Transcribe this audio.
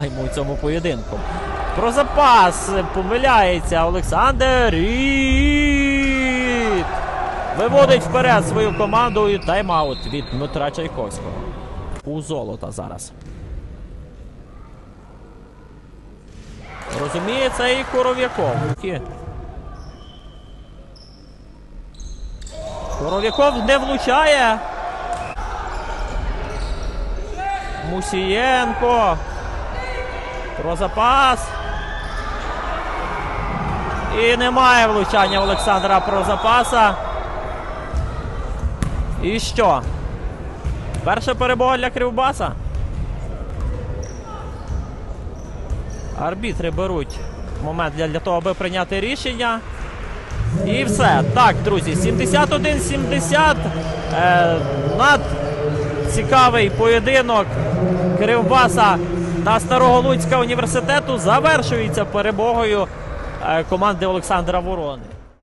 В цьому поєдинку. Про запас помиляється Олександр Рід. Виводить вперед свою команду і тайм-аут від Дмитра Чайковського. У золота зараз. Розуміє це і Коров'яков. Коров'яков не влучає. Мусієнко. Про запас. І немає влучання Олександра про запаса. І що? Перша перемога для Кривбаса. Арбітри беруть момент для, для того, аби прийняти рішення. І все. Так, друзі, 71-70. Е, над цікавий поєдинок Кривбаса та Старого Луцька університету завершується перемогою е, команди Олександра Ворони.